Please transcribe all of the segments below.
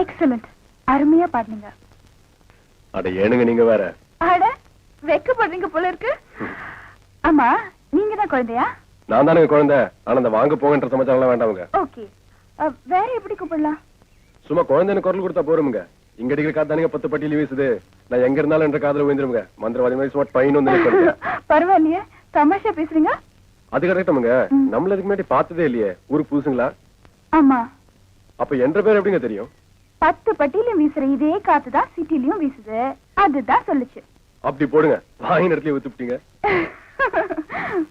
Excellent அருமையா பாடுனீங்க. அட ஏனுங்க நீங்க வேற? அட வெக்கப்படுறீங்க போல இருக்கு. ஆமா நீங்க தான் குழந்தையா? நான் தானுங்க குழந்தை. ஆனா அந்த வாங்க போங்கன்ற சமாச்சாரம் வேண்டாமுங்க. ஓகே. வேற எப்படி கூப்பிடலாம்? சும்மா குழந்தைன்னு குரல் கொடுத்தா போருமுங்க. இங்க அடிக்கிற காத்தானுங்க பத்து பட்டியல வீசுது. நான் எங்க இருந்தாலும் என்ற காதல விழுந்துருமுங்க. மந்திரவாதி மாதிரி சும்மா பையன் வந்து. பரவாயில்லையே. தமாஷா பேசுறீங்க? அது கரெக்டாமுங்க. நம்மள இதுக்கு முன்னாடி பார்த்ததே இல்லையே. ஊருக்கு புதுசுங்களா? ஆமா. அப்ப என்ற பேர் எப்படிங்க தெரியும்? பத்து பட்டியிலும் வீசுற இதே காத்து தான் சிட்டிலையும் வீசுது. அதுதான் சொல்லுச்சு. அப்படி போடுங்க. வாங்கி இடத்துல வித்துப்பிட்டீங்க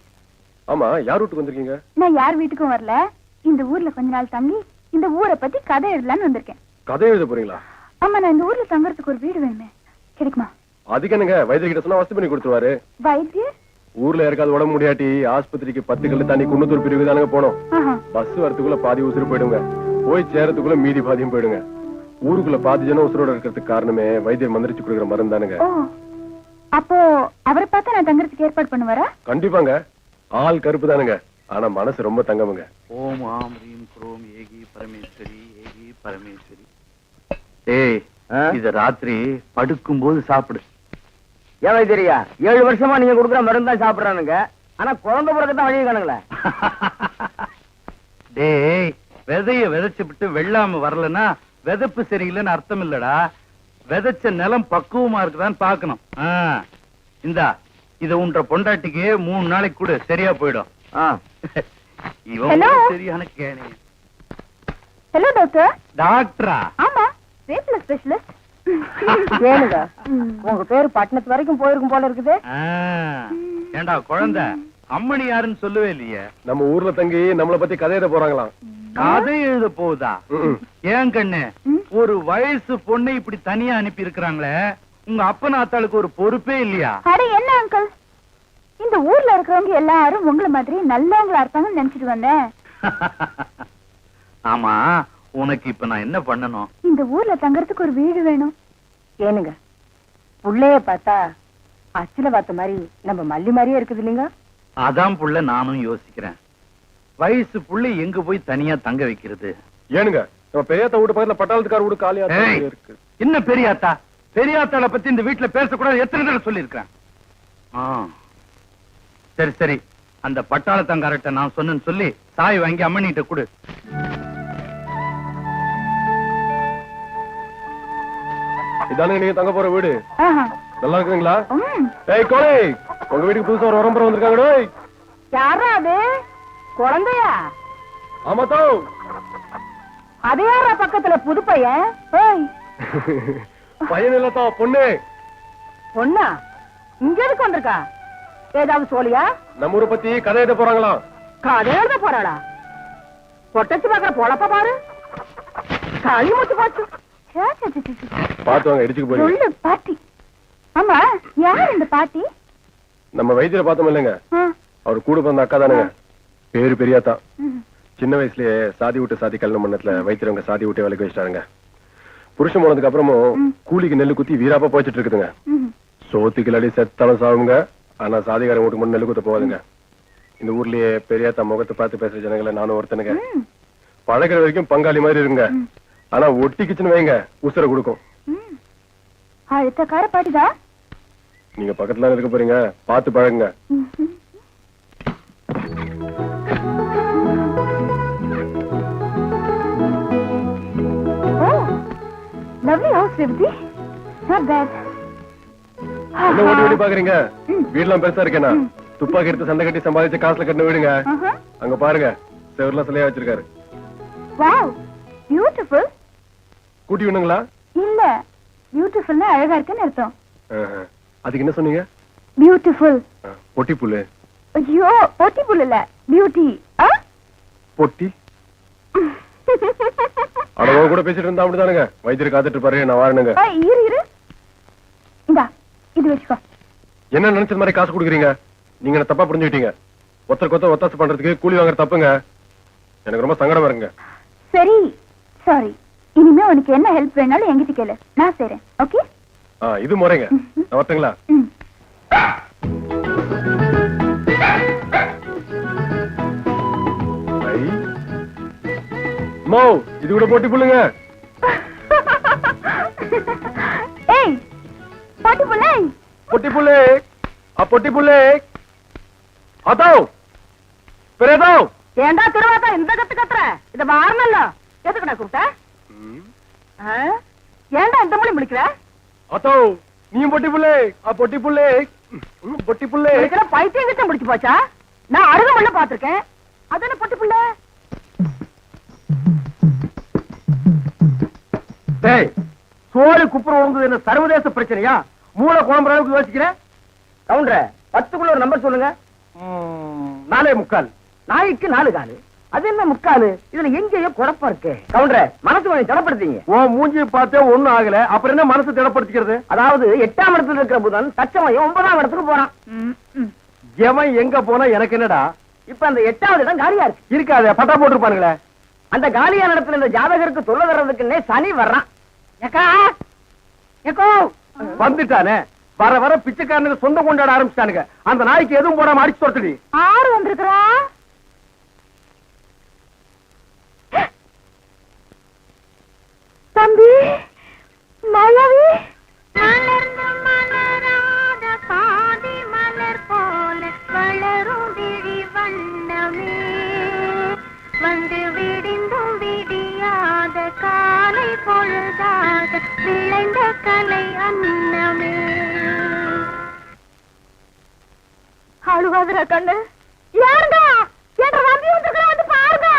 ஆமா யார் வீட்டுக்கு வந்திருக்கீங்க? நான் யார் வீட்டுக்கும் வரல. இந்த ஊர்ல கொஞ்ச நாள் தங்கி இந்த ஊரை பத்தி கதை எழுதலாம்னு வந்திருக்கேன். கதை எழுத போறீங்களா? ஆமா நான் இந்த ஊர்ல தங்கறதுக்கு ஒரு வீடு வேணுமே. கிடைக்குமா? அதுக்கு என்னங்க? வைத்திய கிட்ட சொன்னா வசதி பண்ணி கொடுத்துருவாரு. வைத்தியர்? ஊர்ல யாருக்காவது உடம்பு முடியாட்டி ஆஸ்பத்திரிக்கு பத்து கல்லு தாண்டி குன்னத்தூர் பிரிவு தானுங்க போனோம். பஸ் வரதுக்குள்ள பாதி உசுறு போயிடுங்க. போய் சேரத்துக்குள்ள மீதி பாதியும் போயிடுங்க. ஊருக்குள்ள பாதி ஜனம் உசுரோட இருக்கிறதுக்கு காரணமே வைத்தியர் மந்திரிச்சு கொடுக்குற மருந்து தானுங்க அப்போ அவரை பார்த்தா நான் தங்கறதுக்கு ஏற்பாடு பண்ணுவாரா? கண்டிப்பாங்க. ஆள் கருப்பு தானுங்க ஆனா மனசு ரொம்ப தங்கமுங்க. ஓம் ஆம் ரீம் குரோம் ஏகி பரமேஸ்வரி ஏகி பரமேஸ்வரி. ஏய் இத ராத்திரி படுக்கும்போது சாப்பிடு. ஏன் வைத்தியரியா? ஏழு வருஷமா நீங்க கொடுக்குற மருந்து தான் சாப்பிடுறானுங்க. ஆனா குழந்தை பிறகு தான் வழி காணுங்களே. டேய் விதைய விதைச்சு விட்டு வெள்ளாம வரலன்னா விதைப்பு சரியில்லைன்னு அர்த்தம் இல்லடா விதைச்ச நிலம் பக்குவமா இருக்குதான்னு பாக்கணும் இந்தா இத உன்ற பொண்டாட்டிக்கு மூணு நாளைக்கு கூட சரியா போயிடும். இவன் சரியான கேணி ஹலோ டாக்டர் டாக்டரா? ஆமா ரேப்ல ஸ்பெஷலிஸ்ட் உங்க பேரு பட்டணத்து வரைக்கும் போயிருக்கும் போல இருக்குது. ஏண்டா குழந்தை? அம்மணி யாருன்னு சொல்லவே இல்லையே. நம்ம ஊர்ல தங்கி நம்மள பத்தி கதை எழுத போறாங்களாம் கதை எழுத போகுதா. ஏன் கண்ணு. ஒரு வயசு பொண்ணை இப்படி தனியா அனுப்பி இருக்கிறாங்களே உங்க அப்பன் ஆத்தாளுக்கு ஒரு பொறுப்பே இல்லையா? அட என்ன அங்கிள் இந்த ஊர்ல இருக்கிறவங்க எல்லாரும் உங்களை மாதிரி நல்லவங்களா இருப்பாங்கன்னு நினைச்சிட்டு வந்தேன் ஆமா உனக்கு இப்ப நான் என்ன பண்ணணும்? இந்த ஊர்ல தங்கறதுக்கு ஒரு வீடு வேணும். ஏனுங்க புள்ளைய பார்த்தா அச்சில பார்த்த மாதிரி நம்ம மல்லி மாதிரியே இருக்குது இல்லைங்க அதான் புள்ள நானும் யோசிக்கிறேன் வயசு புள்ள எங்க போய் தனியா தங்க வைக்கிறது ஏனுங்க நம்ம பெரியாத்த வீட்டு பக்கத்துல பட்டாளத்துக்கார வீடு காலியா. இருக்கு என்ன பெரியாத்தா பெரியாத்தாளை பத்தி இந்த வீட்டுல பேசக்கூடாது எத்தனை தடவை சொல்லியிருக்கேன் ஆ. சரி சரி அந்த பட்டாளத்தங்காரட்ட நான் சொன்னேன்னு சொல்லி சாய் வாங்கி அம்மனிட்ட கொடு இதானுங்க நீங்க தங்க போற வீடு. நல்லா இருக்குங்களா. ஏய் கோழி உங்க வீட்டுக்கு புதுசா ஒரு உரம்பரம் வந்திருக்காங்க டேய் யாரா அது? குழந்தையா? ஆமா தோ அது யாரா பக்கத்துல புது பையன்? பையன் இல்லத்தா பொண்ணு. பொண்ணா? இங்க எதுக்கு வந்திருக்கா? ஏதாவது சோழியா? நம்ம ஊரை பத்தி கதை எழுத போறாங்களாம் கதை எழுத போறாளா? பொட்டச்சு பாக்குற பொழப்ப பாரு. களி முச்சு போச்சு. பாத்து வாங்க இடிச்சுக்கு சொல்லு பாட்டி. ஆமா யார் இந்த பாட்டி? நம்ம வைத்தியரை பார்த்தோம் இல்லைங்க. அவர் கூட பிறந்த அக்கா தானுங்க. பேரு பெரியாத்தா. ம். சின்ன வயசுலயே சாதி விட்டு சாதி கல்யாணம் பண்ணத்துல வைத்தியரவங்க சாதி விட்டு வேலைக்கு வச்சிட்டாருங்க. புருஷன் போனதுக்கு அப்புறமும். கூலிக்கு நெல்லு குத்தி வீராப்பா போயிட்டு இருக்குதுங்க. சோத்துக்கு இல்லாடி செத்தாலும் சாவுங்க. ஆனா சாதிகாரன் வீட்டுக்கு மட்டும் நெல்லு குத்த போகாதுங்க. இந்த ஊர்லயே பெரியாத்தா முகத்தை பார்த்து பேசுற ஜனங்களை நானும் ஒருத்தனுங்க. பழகுற வரைக்கும் பங்காளி மாதிரி இருங்க. ஆனா ஒட்டிக்கிச்சுன்னு வைங்க. உசுர கொடுக்கும். அழுத்தக்கார பாட்டிதான் நீங்க பக்கத்துல இருக்க போறீங்க பார்த்து பழகுங்க. என்ன ஓடி ஓடி பாக்குறீங்க ம். வீடுலாம் பெருசா இருக்கேனா ம். துப்பாக்கி எடுத்து சண்டை கட்டி சம்பாதிச்ச காசுல கட்டின வீடுங்க. அங்க பாருங்க சிலையா வச்சிருக்காரு Wow, beautiful. கூட்டி விடுங்களா இல்ல பியூட்டிஃபுல்னா அழகா இருக்குன்னு அர்த்தம். அதுக்கு என்ன சொன்னீங்க? பியூட்டிஃபுல் பொட்டி புல்லு ஐயோ பொட்டி புல் இல்ல பியூட்டி பொட்டி? அட உன் கூட பேசிட்டு இருந்தா அப்படிதானுங்க. வைத்தியர் காத்துட்டு பாரு நான் வாரணுங்க இரு இரு. இந்தா இது வச்சுக்கோ. என்ன நினைச்சது மாதிரி காசு கொடுக்குறீங்க? நீங்க என்ன தப்பா புரிஞ்சுக்கிட்டீங்க? ஒருத்தருக்கு ஒருத்தர் ஒத்தாசை பண்றதுக்கு கூலி வாங்குற தப்புங்க. எனக்கு ரொம்ப சங்கடமா இருக்குங்க. சரி சாரி இனிமே உனக்கு என்ன ஹெல்ப் வேணாலும் என்கிட்ட கேளு. நான் செய்றேன் ஓகே இது முறைங்க. வரட்டுங்களா? மோ இது கூட போட்டி புள்ளுங்க ஏய் போட்டி புள்ளை போட்டி புள்ளை ஆ போட்டி புள்ளை அதோ பெரியதோ ஏண்டா திருவாத இந்த கத்து கத்துற? இத வாரணல்ல எதுக்குடா கூப்பிட்ட? ஏண்டா இந்த மொழி முடிக்கிற அதோ நீ பொட்டி புள்ளே. பொட்டி புள்ளே. பொட்டி புள்ளே. பைத்தியம் கிட்ட முடிச்சு போச்சா? நான் அருகமல்ல பாத்திருக்கேன் அது என்ன பொட்டு புள்ள? டேய் சோறு குப்புற உங்க என்ன சர்வதேச பிரச்சனையா? மூளை குழம்புற அளவுக்கு யோசிக்கிறேன் கவுண்டர பத்துக்குள்ள ஒரு நம்பர் சொல்லுங்க. நாலே முக்கால். நாய்க்கு நாலு காலு. அது என்ன முக்காலு? இதுல எங்கேயோ குழப்பம் இருக்கு. கவுண்டர மனசு கொஞ்சம் திடப்படுத்தீங்க ஓ மூஞ்சி பார்த்தே ஒண்ணும் ஆகல. அப்புறம் என்ன மனசு திடப்படுத்திக்கிறது? அதாவது எட்டாம் இடத்துல இருக்கிற புதன் தச்சமயம் ஒன்பதாம் இடத்துக்கு போறான். ம், ம். எவன் எங்க போனா எனக்கு என்னடா? இப்ப அந்த எட்டாவது இடம் காலியா இருக்கு. இருக்காத பட்டா போட்டிருப்பானுங்களே. அந்த காலியான இடத்துல இந்த ஜாதகருக்கு தொல்லை தர்றதுக்குன்னே சனி வர்றான். ஏக்கா ஏக்கோ. வந்துட்டானே. வர வர பிச்சைக்காரனுக்கு சொந்தம் கொண்டாட ஆரம்பிச்சிட்டானுங்க. அந்த நாய்க்கு எதுவும் போடாம அடிச்சு தொட்டடி ஆறு வந்திருக்கிறா? அழுகாதுரா கண்ணு. யாருங்க என்ற நம்பி வந்திருக்கிறா வந்து பாருங்க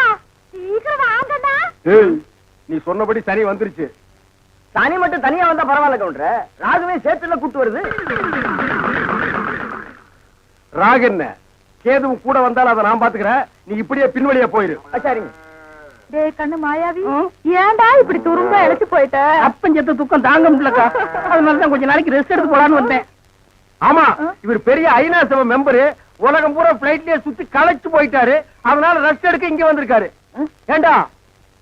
சீக்கிரம் வாங்கடா ஏய் நீ சொன்னபடி சனி வந்துருச்சு. சனி மட்டும் தனியா வந்தா பரவாயில்ல கவுண்டர. ராகுவே சேர்த்துல கூட்டு வருது. ராகு என்ன? கேதுவும் கூட வந்தாலும் அதை நான் பாத்துக்கிறேன். நீ இப்படியே பின்வழியா போயிரு. சரிங்க டேய் கண்ணு மாயாவி. ஏன்டா இப்படி துரும்ப இழைச்சு போயிட்ட? அப்பஞ்சத்த துக்கம் தாங்க முடியலக்கா. அதனாலதான் கொஞ்ச நாளைக்கு ரெஸ்ட் எடுத்து போலான்னு வந்தேன். ஆமா இவர் பெரிய ஐநா சபை மெம்பரு உலகம் பூரா பிளைட்லயே சுத்தி களைச்சு போயிட்டாரு. அதனால ரெஸ்ட் எடுக்க இங்க வந்திருக்காரு. ஏண்டா?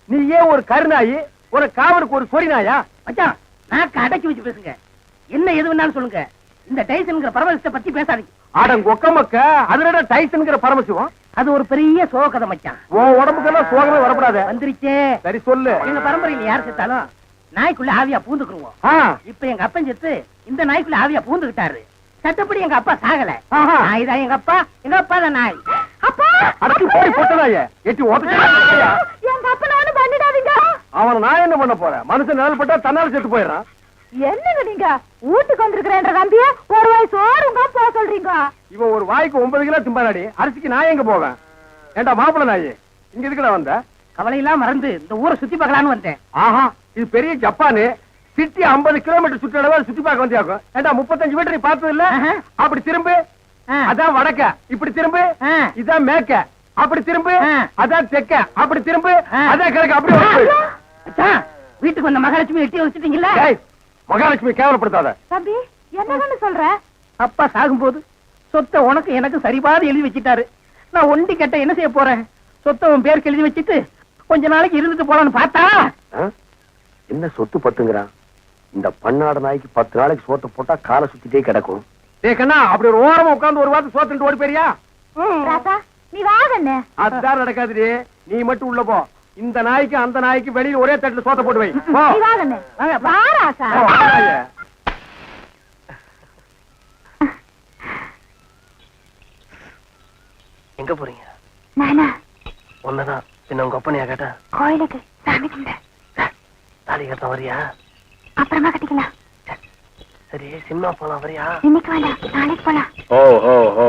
நீ ஏன் ஒரு கருநாயி ஒரு காவலுக்கு ஒரு சொறி நாயா மச்சான் நான் அடக்கி வச்சு பேசுங்க. என்ன எது வேணாலும் சொல்லுங்க. இந்த டைசன்ங்கிற பரமசிவத்தை பத்தி பேசாதீங்க. ஆடம் கொக்க மக்க அதுல டைசன்ங்கிற பரமசிவம்? அது ஒரு பெரிய சோகதை மச்சான். உன் உடம்புக்கெல்லாம் சோகமே வரக்கூடாது வந்துருச்சே. சரி சொல்லு. எங்க பரம்பரையில யார் செத்தாலும் நாய்க்குள்ள ஆவியா பூந்துக்குருவோம். இப்ப எங்க அப்பன் செத்து இந்த நாய்க்குள்ள ஆவியா பூந்துகிட்டாரு சட்டப்படி எங்க அப்பா சாகல. நாய் தான் எங்க அப்பா எங்க அப்பா தான் நாய். அப்பா! அடக்கி போய் போட்டதாயே. எட்டி ஓட்ட எங்க அப்பா நானும் பண்ணிடாதீங்க. அவன நான் என்ன பண்ண போறேன்? மனுஷன் நிழல் பட்டா தன்னால செத்து போயிடுறான். என்னங்க நீங்க? வீட்டுக்கு வந்திருக்கிறேன்ற நம்பிய ஒரு வயசு சோறுங்க போக சொல்றீங்க. இவன் ஒரு வாய்க்கு ஒன்பது கிலோ திம்பாடி அரிசிக்கு நான் எங்க போவேன்? ஏண்டா மாப்பிள நாயி இங்க எதுக்குடா வந்த? கவலை எல்லாம் மறந்து இந்த ஊரை சுத்தி பார்க்கலான்னு வந்தேன். ஆஹா இது பெரிய ஜப்பானு. சிட்டி 50 கிலோமீட்டர் சுற்றளவு சுத்தி பார்க்க வந்தியாக்கும். ஏண்டா முப்பத்தஞ்சு மீட்டர் நீ பார்த்தது இல்ல. அப்படி திரும்பு. அதான் வடக்க. இப்படி திரும்பு. இதான் மேக்க அப்படி திரும்பு. அதான் தெக்க. அப்படி திரும்பு. அதான் கிழக்கு. அப்படி வீட்டுக்கு வந்த மகாலட்சுமி எட்டி வச்சுட்டீங்களா? மகாலட்சுமி கேவலப்படுத்தாத. தம்பி என்னன்னு சொல்ற? அப்பா சாகும்போது சொத்தை உனக்கு எனக்கு சரிபாதி எழுதி வச்சிட்டாரு. நான் ஒண்டி கட்ட என்ன செய்ய போறேன்? சொத்தை உன் பேருக்கு எழுதி வச்சிட்டு கொஞ்ச நாளைக்கு இருந்துட்டு போலான்னு பார்த்தா? என்ன சொத்து பத்துங்கிறான்? இந்த பன்னாட நாய்க்கு பத்து நாளைக்கு சோத்தை போட்டா காலை சுத்திட்டே கிடக்கும். டேய் கண்ணா அப்படி ஒரு ஓரமா உட்கார்ந்து ஒரு வாரத்தை சோத்துட்டு ஓடி போறியா ராசா நீ வாங்கண்ணே அதுதான் நடக்காதுடி. நீ மட்டும் உள்ள போ. இந்த நாய்க்கு அந்த நாய்க்கு வெளியில ஒரே தட்டுல சோத்த போட்டு வை. நீ வாங்கண்ணே ராசா. எங்க போறீங்க? நானா? ஒன்னதான் பின்ன உங்க அப்பனையா கேட்டா கோயிலுக்கு. சாமி கும்பிட தாலி கட்ட வரியா? அப்புறமா கட்டிக்கலாம். சரி சினிமா போலாம் வரியா? இன்னைக்கு வேண்டாம் நாளைக்கு போலாம். ஓ ஓ ஓ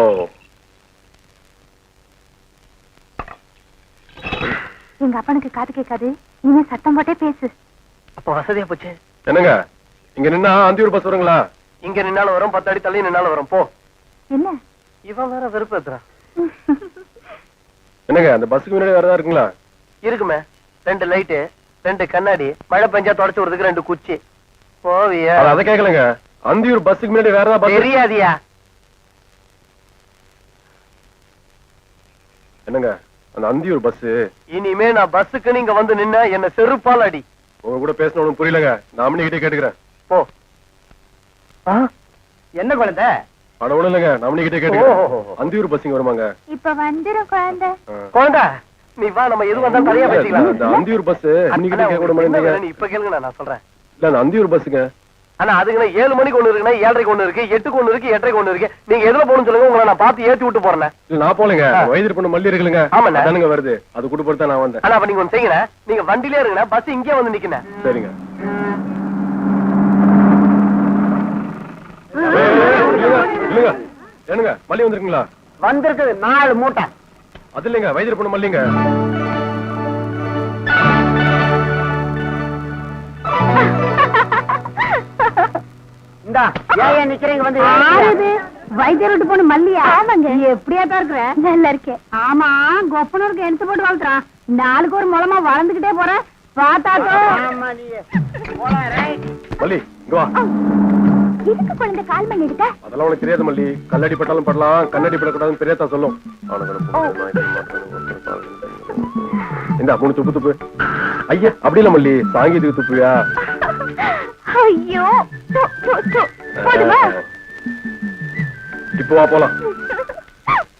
எங்க அப்பனுக்கு காது கேட்காது. இனிமே சத்தம் போட்டே பேசு. அப்ப வசதியா போச்சு? என்னங்க? இங்க நின்னா அந்தியூர் பஸ் வருங்களா? இங்க நின்னாலும் வரும் பத்து அடி தள்ளி நின்னாலும் வரும். போ. என்ன? இவன் வேற வெறுப்பேத்துறான் என்னங்க அந்த பஸ்ஸுக்கு முன்னாடி வரதா இருக்குங்களா? இருக்குமே. ரெண்டு லைட்டு ரெண்டு கண்ணாடி மழை பெஞ்சா தொடச்சு விடுறதுக்கு ரெண்டு குச்சி. போவியா? அது அதை கேட்கலங்க அந்தியூர் பஸ்ஸுக்கு முன்னாடி வேற ஏதாவது பஸ் தெரியாதியா? என்னங்க? அந்த அந்தியூர் பஸ் இனிமே நான் பஸ்ஸுக்கு நீங்க வந்து நின்ன என்ன செருப்பால் அடி. உங்க கூட பேசணும் ஒண்ணும் புரியலங்க. நாம கிட்டே கேட்டுக்கிறேன். போ. என்ன குழந்தை? அட ஒண்ணும் இல்லைங்க. நாம கிட்டே. கேட்டுக்கிறேன். அந்தியூர் பஸ்ஸிங்க வருமாங்க? இப்ப வந்துரும் குழந்தை. நீ வா நம்ம எது வந்தாலும் தனியா பேசிக்கலாம். இந்த அந்தியூர் பஸ் அண்ணா, இன்னைக்கு கேட்க மாட்டேங்க. வேணும்? இப்ப கேளுங்க நான் சொல்றேன். இல்ல அந்த அந்தியூர் பஸ்ஸுங்க. ஆனா அதுக்குன்னா ஏழு மணிக்கு ஒண்ணு இருக்குன்னா ஏழரைக்கு ஒண்ணு இருக்கு எட்டுக்கு ஒண்ணு இருக்கு எட்டரைக்கு ஒண்ணு இருக்கு. நீங்க எதுல போகணும்னு சொல்லுங்க உங்களை நான் பார்த்து ஏத்தி விட்டு போறேன் இல்ல நான் போலங்க. வயது பொண்ணு மல்லி இருக்குல்லுங்க. ஆமாண்ணே. அதானுங்க வருது. அது கூட பொறுத்தா நான் வந்தேன். ஆனா அப்ப நீங்க ஒண்ணு செய்யுங்க நீங்க வண்டிலே இருங்க பஸ் இங்கே வந்து நிக்கணும் சரிங்க. இல்லைங்க. ஏனுங்க மல்லி வந்திருக்குங்களா? வந்திருக்குது நாலு மூட்டை. அது இல்லைங்க வயது பொண்ணு மல்லிங்க. இந்தா ஏன் நிக்கிறீங்க வந்து? ஆறுது வைத்தியர் விட்டு போன மல்லியா. ஆமாங்க. எப்படியா தான் இருக்கிற? நல்லா இருக்கேன். ஆமா கொப்பனூருக்கு எடுத்து போட்டு வளர்த்துறான் நாளுக்கு ஒரு மூலமா வளர்ந்துகிட்டே போறேன் பார்த்தாக்கோ. மல்லி இங்க வா. இதுக்கு குழந்தை கால் பண்ணி இருக்க அதெல்லாம் உனக்கு தெரியாது மல்லி. கல்லடி பட்டாலும் படலாம் கண்ணடி படக்கூடாதுன்னு பெரியத்தா சொல்லும். இந்த மூணு துப்பு துப்பு. ஐயா அப்படி இல்ல மல்லி. சாங்கீதுக்கு துப்புவியா? ஐயோ போதுமா? இப்போ வா போலாம்.